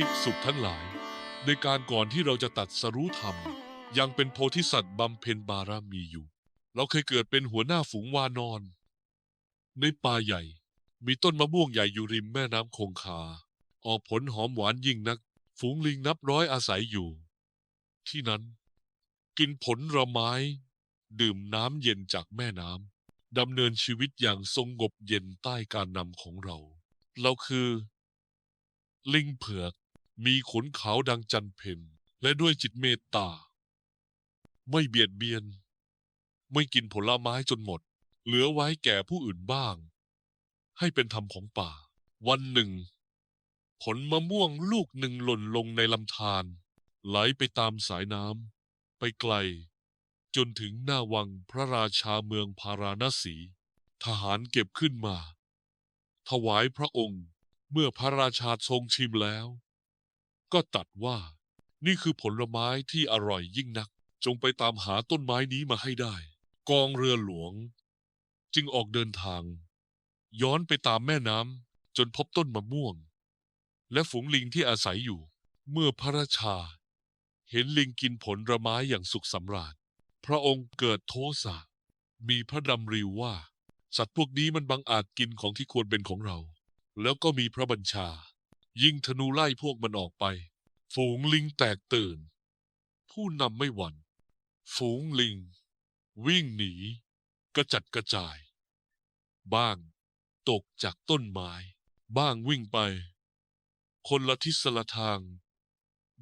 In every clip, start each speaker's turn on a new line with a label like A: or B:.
A: ภิกษุทั้งหลาย ในการก่อนที่เราจะตัดสรู้ธรรม ยังเป็นโพธิสัตว์บำเพ็ญบารมีอยู่ เราเคยเกิดเป็นหัวหน้าฝูงวานอน ในป่าใหญ่ มีต้นมะม่วงใหญ่อยู่ริมแม่น้ำคงคา ออกผลหอมหวานยิ่งนัก ฝูงลิงนับร้อยอาศัยอยู่ ที่นั้น กินผลระไม้ ดื่มน้ำเย็นจากแม่น้ำดำเนินชีวิตอย่างสงบเย็นใต้การนำของเรา เราคือลิงเผือก มีขนขาวดังจันเพนและด้วยจิตเมตตา ไม่เบียดเบียน ไม่กินผลไม้จนหมด เหลือไว้แก่ผู้อื่นบ้าง ให้เป็นธรรมของป่า วันหนึ่ง ผลมะม่วงลูกหนึ่งหล่นลงในลำธารไหลไปตามสายน้ำไปไกล จนถึงหน้าวังพระราชาเมืองพาราณสี ทหารเก็บขึ้นมา ถวายพระองค์เมื่อพระราชาทรงชิมแล้ว ก็ตัดว่า นี่คือผลไม้ที่อร่อยยิ่งนัก จงไปตามหาต้นไม้นี้มาให้ได้ กองเรือหลวง จึงออกเดินทาง ย้อนไปตามแม่น้ำจนพบต้นมะม่วง และฝูงลิงที่อาศัยอยู่ เมื่อพระราชา เห็นลิงกินผลไม้อย่างสุขสำราญพระองค์เกิดโทสะ มีพระดำริวว่า สัตว์พวกนี้มันบังอาจกินของที่ควรเป็นของเรา แล้วก็มีพระบัญชา ยิงธนูไล่พวกมันออกไป ฝูงลิงแตกตื่น ผู้นำไม่หวั่น ฝูงลิง วิ่งหนี กระจัดกระจาย บ้างตกจากต้นไม้ บ้างวิ่งไป คนละทิศละทาง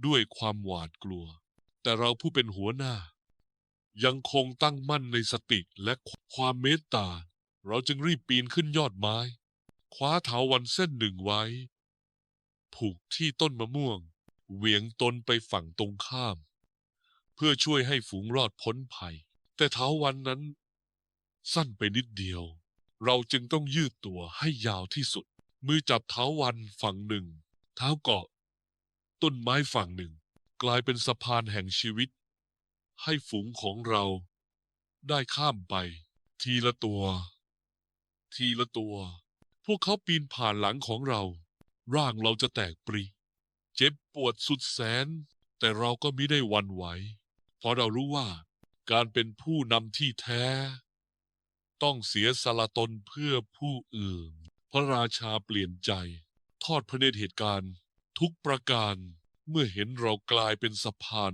A: ด้วยความหวาดกลัว แต่เราผู้เป็นหัวหน้า ยังคงตั้งมั่นในสติและความเมตตา เราจึงรีบปีนขึ้นยอดไม้ คว้าเถาวันเส้นหนึ่งไว้ ผูกที่ต้นมะม่วง เหวียงตนไปฝั่งตรงข้าม เพื่อช่วยให้ฝูงรอดพ้นภัย แต่เถาวันนั้น สั้นไปนิดเดียว เราจึงต้องยืดตัวให้ยาวที่สุด มือจับเท้าวันฝั่งหนึ่ง เท้าเกาะ ต้นไม้ฝั่งหนึ่ง กลายเป็นสะพานแห่งชีวิต ให้ฝูงของเรา ได้ข้ามไป ทีละตัว ทีละตัว พวกเขาปีนผ่านหลังของเรา ร่างเราจะแตกปรีเจ็บปวดสุดแสน แต่เราก็มิได้วันไหว เพราะเรารู้ว่าการเป็นผู้นำที่แท้ ต้องเสียสละตนเพื่อผู้อื่น พระราชาเปลี่ยนใจ ทอดพระเนตรเหตุการณ์ ทุกประการเมื่อเห็นเรากลายเป็นสะพาน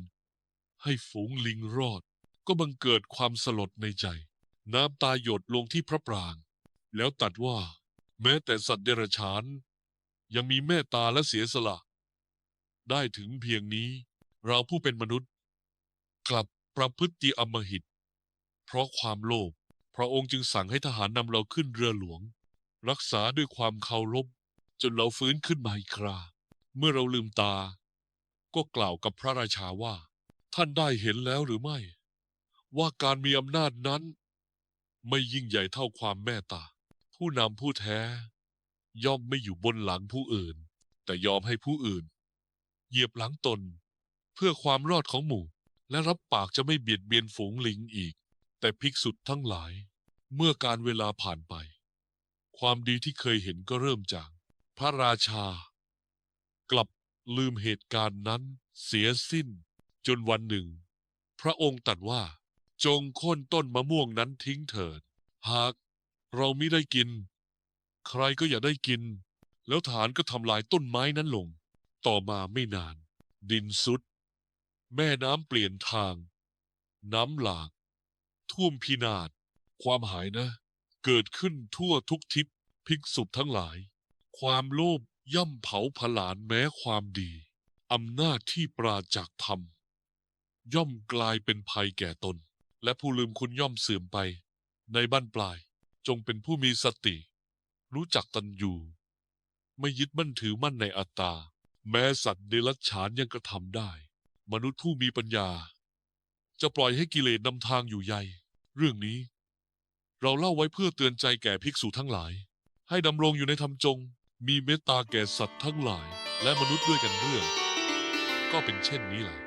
A: ให้ฝูงลิงรอด ก็บังเกิดความสลดในใจ น้ำตาหยดลงที่พระปราง แล้วตัดว่า แม้แต่สัตว์เดรัจฉาน ยังมีเมตตาและเสียสละ ได้ถึงเพียงนี้ เราผู้เป็นมนุษย์ กลับประพฤติอำมหิต เพราะความโลภพระองค์จึงสั่งให้ทหารนำเราขึ้นเรือหลวง รักษาด้วยความเคารพจนเราฟื้นขึ้นมาอีกครา เมื่อเราลืมตา ก็กล่าวกับพระราชาว่า ท่านได้เห็นแล้วหรือไม่ ว่าการมีอำนาจนั้น ไม่ยิ่งใหญ่เท่าความเมตตา ผู้นำผู้แท้ ย่อมไม่อยู่บนหลังผู้อื่น แต่ยอมให้ผู้อื่น เหยียบหลังตน เพื่อความรอดของหมู่ และรับปากจะไม่เบียดเบียนฝูงลิงอีก แต่ภิกษุทั้งหลาย เมื่อการเวลาผ่านไป ความดีที่เคยเห็นก็เริ่มจาก พระราชา กลับลืมเหตุการณ์นั้นเสียสิ้น จนวันหนึ่ง พระองค์ตรัดว่า จงโค่นต้นมะม่วงนั้นทิ้งเถิด หากเราไมิได้กิน ใครก็อย่าได้กิน แล้วฐานก็ทำลายต้นไม้นั้นลง ต่อมาไม่นาน ดินสุด แม่น้ำเปลี่ยนทาง น้ำหลาก ท่วมพินาศความหายนะ เกิดขึ้นทั่วทุกทิศภิกษุทั้งหลาย ความโลภย่อมเผาผลาญแม้ความดี อำนาจที่ปราจากธรรม ย่อมกลายเป็นภัยแก่ตน และผู้ลืมคุณย่อมเสื่อมไป ในบ้านปลายจงเป็นผู้มีสติ รู้จักตันอยู่ ไม่ยึดมั่นถือมั่นในอัตตา แม้สัตว์เดรัจฉานยังกระทำได้ มนุษย์ผู้มีปัญญา จะปล่อยให้กิเลสนำทางอยู่ใยเรื่องนี้ เราเล่าไว้เพื่อเตือนใจแก่ภิกษุทั้งหลาย ให้ดำรงอยู่ในธรรมจง มีเมตตาแก่สัตว์ทั้งหลาย และมนุษย์ด้วยกันเรื่อง ก็เป็นเช่นนี้แหละ